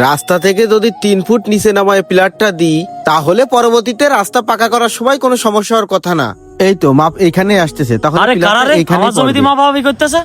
রাস্তা থেকে যদি তিন ফুট নিচে নামায় পিলারটা দিই তাহলে পরবর্তীতে রাস্তা পাকা করার সময় কোনো সমস্যা হওয়ার কথা না। এই তো মাপ এখানে আসতেছে তখন আরে আমার জমিতে মাপাবি করতেছে?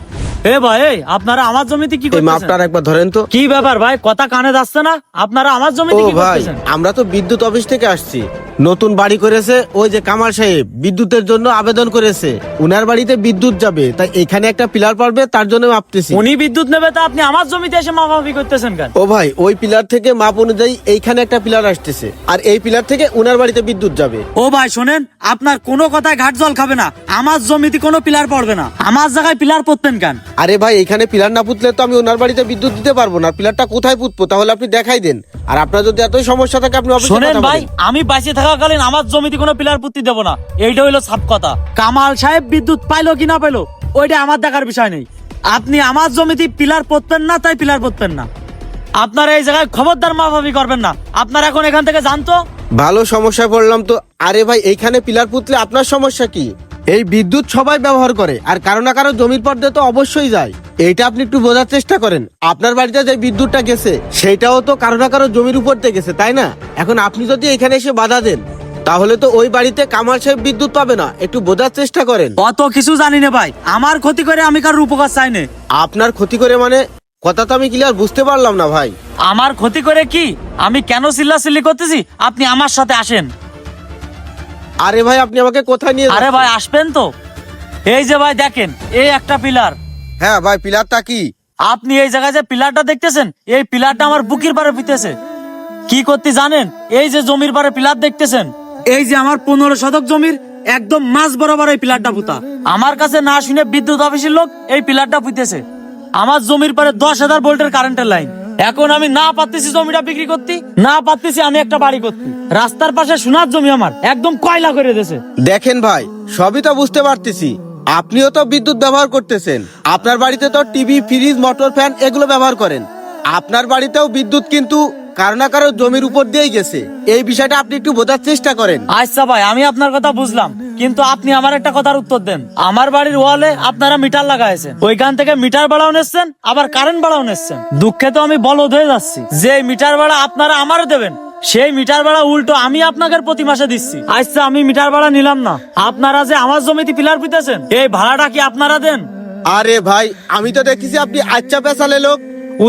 এ ভাই এই আপনারা আমার জমিতে কি করতেছেন? মাপটা একবার ধরেন তো। কি ব্যাপার ভাই? কথা কানে যাচ্ছে না? আপনারা আমার জমিতে কি ভাই করতেছেন? আমরা তো বিদ্যুৎ অফিস থেকে আসছি। নতুন বাড়ি করেছে ওই যে কামাল সাহেব বিদ্যুতের জন্য আবেদন করেছে। উনার বাড়িতে বিদ্যুৎ যাবে তাই এখানে একটা পিলার পড়বে তার জন্য মাপতেছি উনি বিদ্যুৎ নেবে তা আপনি আমার জমিতে এসে মাপামাপি করতেছেন কেন? ও ভাই ওই পিলার থেকে মাপ অনুযায়ী এইখানে একটা পিলার আসতেছে আর এই পিলার থেকে উনার বাড়িতে বিদ্যুৎ যাবে। ও ভাই শোনেন আপনার কোনো কথায় ঘাট জল খাবে না আমার জমিতে কোনো পিলার পড়বে না আমার জায়গায় পিলার পড়তেন কেন? আরে ভাই এখানে পিলার না পুতলে তো আমি ওনার বাড়িতে বিদ্যুৎ দিতে পারব না পিলারটা কোথায় পুতবো তাহলে আপনি দেখাই দেন। আর আপনার যদি এতই সমস্যা থাকে আপনি শোনেন ভাই আমি আমি বাইসে থাকাকালীন আমার জমিতে কোনো পিলার পুঁতি দেবো না। এইটা হইল সাপ কথা। কামাল সাহেব বিদ্যুৎ পাইলো কি না পাইলো, ওইটা আমার দেখার বিষয় নেই। আপনি আমার জমিতে পিলার পড়তেন না, তাই পিলার পড়তেন না। আপনারা এই জায়গায় খবরদার মা ভাবি করবেন না। আপনার এখন এখান থেকে জানতো ভালো সমস্যা পড়লাম তো। আরে ভাই, এইখানে পিলার পুতলে আপনার সমস্যা কি? এই বিদ্যুৎ সবাই ব্যবহার করে আর কারও না কারও জমির পর্দা তো অবশ্যই যায়। এইটা আপনি একটু বোঝার চেষ্টা করেন। আপনার বাড়িতে যে বিদ্যুৎটা গেছে সেটাও তো কারও না কারও জমির উপর দিয়ে গেছে তাই না? এখন আপনি যদি এখানে এসে বাধা দেন তাহলে তো ওই বাড়িতে কামাল সাহেব বিদ্যুৎ পাবে না। একটু বোঝার চেষ্টা করেন। অত কিছু জানি না ভাই। আমার ক্ষতি করে আমি কারোর উপকার চাই না। আপনার ক্ষতি করে মানে? কথা তো আমি ক্লিয়ার বুঝতে পারলাম না ভাই। আমার ক্ষতি করে কি? আমি কেন চিল্লাচিল্লি করতেছি? আপনি আমার সাথে আসেন। আরে ভাই আপনি আমাকে কোথায় নিয়ে আরে ভাই আসবেন তো। এই যে ভাই দেখেন এই একটা পিলার। হ্যাঁ ভাই পিলারটা কি? আপনি এই জায়গায় যে পিলারটা দেখতেছেন এই পিলারটা আমার বুকের পারে পিতেছে। কি করতে জানেন? এই যে জমির পারে পিলার দেখতেছেন এই যে আমার পনেরো শতক জমির একদম মাঝ বরাবর এই পিলারটা পুতা। আমার কাছে না শুনে বিদ্যুৎ অফিসের লোক এই পিলারটা পুঁতেছে। আমার জমির পারে দশ হাজার ভোল্টের কারেন্টের লাইন। এখন আমি না পারতেছি জমিটা বিক্রি করতে না পারতেছি আমি একটা বাড়ি করতে। রাস্তার পাশে সোনার জমি আমার একদম কয়লা করে দিয়েছে। দেখেন ভাই সবই তো বুঝতে পারতেছি। আপনিও তো বিদ্যুৎ ব্যবহার করতেছেন। আপনার বাড়িতে তো টিভি ফ্রিজ মোটর ফ্যান এগুলো ব্যবহার করেন। আপনার বাড়িতেও বিদ্যুৎ কিন্তু কারও না কারও জমির উপর দিয়েই গেছে। এই বিষয়টা আপনি একটু বোঝার চেষ্টা করেন। আচ্ছা ভাই আমি আপনার কথা বুঝলাম। কিন্তু আপনি আমার একটা কথার উত্তর দেন। আমার বাড়ির ওয়ালে আপনারা মিটার লাগাইছেন। ওইখান থেকে মিটার ভাড়াও নিচ্ছেন আবার কারেন্ট ভাড়াও নিচ্ছেন। দুঃখে তো আমি বলদ হয়ে যাচ্ছি। যে মিটার ভাড়া আপনারা আমারও দেবেন সেই মিটার ভাড়া উল্টো আমি আপনাদের প্রতি মাসে দিচ্ছি। আচ্ছা আমি মিটার ভাড়া নিলাম না। আপনারা যে আমার জমিতে পিলার পিতেছেন এই ভাড়াটা কি আপনারা দেন? আরে ভাই আমি তো দেখেছি আপনি আচ্ছা পেশালে লোক।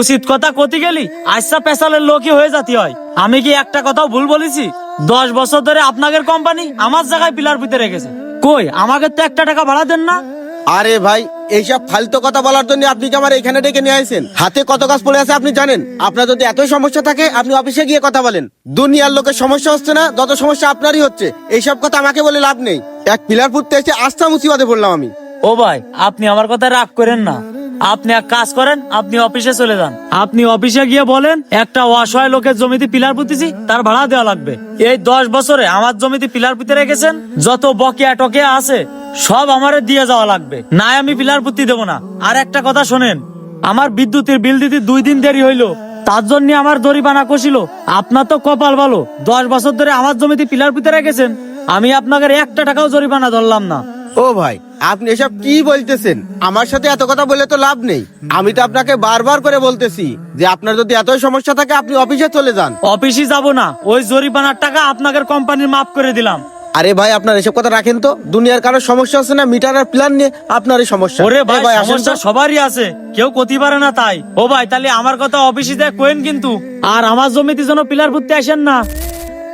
উচিত কথা কতি গেলি আচ্ছা পেশালের লোকই হয়ে জাতি হয়। আমি কি একটা কথাও ভুল বলেছি? দশ বছর ধরে আপনাদের কোম্পানি আমার জায়গায় পিলার পিতে রেখেছে। কই আমাকে তো একটা টাকা ভাড়া দেন না? আরে ভাই এইসব ফালতু কথা বলার জন্য আপনি কি আমার এখানে ডেকে নিয়ে আসেন হাতে কত কাজ পড়ে আছে আপনি জানেন? আপনার যদি এতই সমস্যা থাকে আপনি অফিসে গিয়ে কথা বলেন। দুনিয়ার লোকের সমস্যা হচ্ছে না যত সমস্যা আপনারই হচ্ছে। এইসব কথা আমাকে বলে লাভ নেই। এক পিলার ফুটতে এসে আস্থা মুসিবাদে পড়লাম আমি। ও ভাই আপনি আমার কথা রাগ করেন না। আপনি এক কাজ করেন, আপনি অফিসে চলে যান। আপনি অফিসে গিয়ে বলেন, একটা অসহায় লোকের জমিতে পিলার পুঁতেছি, তার ভাড়া দেওয়া লাগবে। এই দশ বছরে আমার জমিতে পিলার পুঁতে রেখেছেন, যত বকেয়া টকেয়া আছে, সব আমারে দিয়ে যাওয়া লাগবে। না আমি পিলার পুঁতি দেবো না। আর একটা কথা শোনেন, আমার বিদ্যুতের বিল দিতে দুই দিন দেরি হইল, তার জন্য আমার দড়িপানা কষিল। আপনার তো কপাল ভালো, দশ বছর ধরে আমার জমিতে পিলার পুঁতে রেখেছেন, আমি আপনাকে একটা টাকাও জরিমানা ধরলাম না। ও ভাই আপনি এসব কি বলতেছেন? আমার সাথে এত কথা বলে তো লাভ নেই। আমি তো আপনাকে বারবার করে বলতেছি যে আপনার যদি এতই সমস্যা থাকে আপনি অফিসে চলে যান। অফিসে যাব না। ওই জরিমানার টাকা আপনাদের কোম্পানির মাফ করে দিলাম। আরে ভাই আপনার এসব কথা রাখেন তো। দুনিয়ার কারও সমস্যা হচ্ছে না? মিটার আর প্ল্যান নিয়ে আপনারই সমস্যা। ওরে ভাই আসেন সমস্যা সবারই আছে। কেউ ক্ষতি পারে না তাই। ও ভাই তাহলে আমার কথা অফিসে দেখ কোয়েন কিন্তু? আর আমার জমিতে যেন পিলার পুঁততে আসেন না।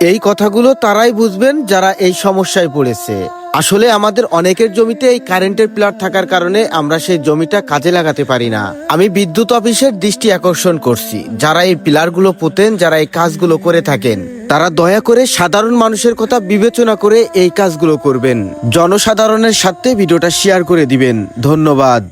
এই কথাগুলো তারাই বুঝবেন যারা এই সমস্যায় পড়েছে। আসলে আমাদের অনেকের জমিতে এই কারেন্টের প্লার থাকার কারণে আমরা সেই জমিটা কাজে লাগাতে পারি না। আমি বিদ্যুৎ অফিসের দৃষ্টি আকর্ষণ করছি। যারা এই পিলারগুলো পোতেন, যারা এই কাজগুলো করে থাকেন, তারা দয়া করে সাধারণ মানুষের কথা বিবেচনা করে এই কাজগুলো করবেন। জনসাধারণের সাথে ভিডিওটা শেয়ার করে দিবেন। ধন্যবাদ।